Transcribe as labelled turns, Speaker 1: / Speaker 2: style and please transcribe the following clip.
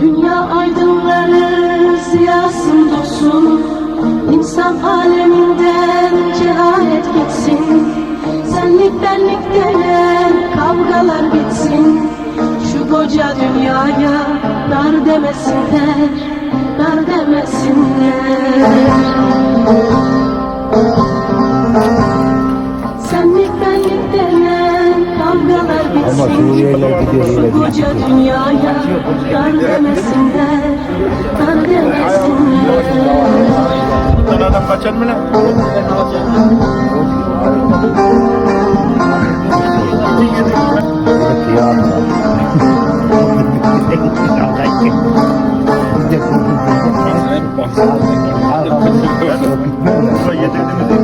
Speaker 1: Dünya aydınları ziyasın dolsun İnsan aleminden cehalet gitsin Senlik benlik denen kavgalar bitsin. Şu koca dünyaya dar demesinler Dar demesinler
Speaker 2: ama Suriyeliler gidiyor öyle
Speaker 1: bir gidiyor.
Speaker 3: Sen adam kaçar mı lan? Yedirdim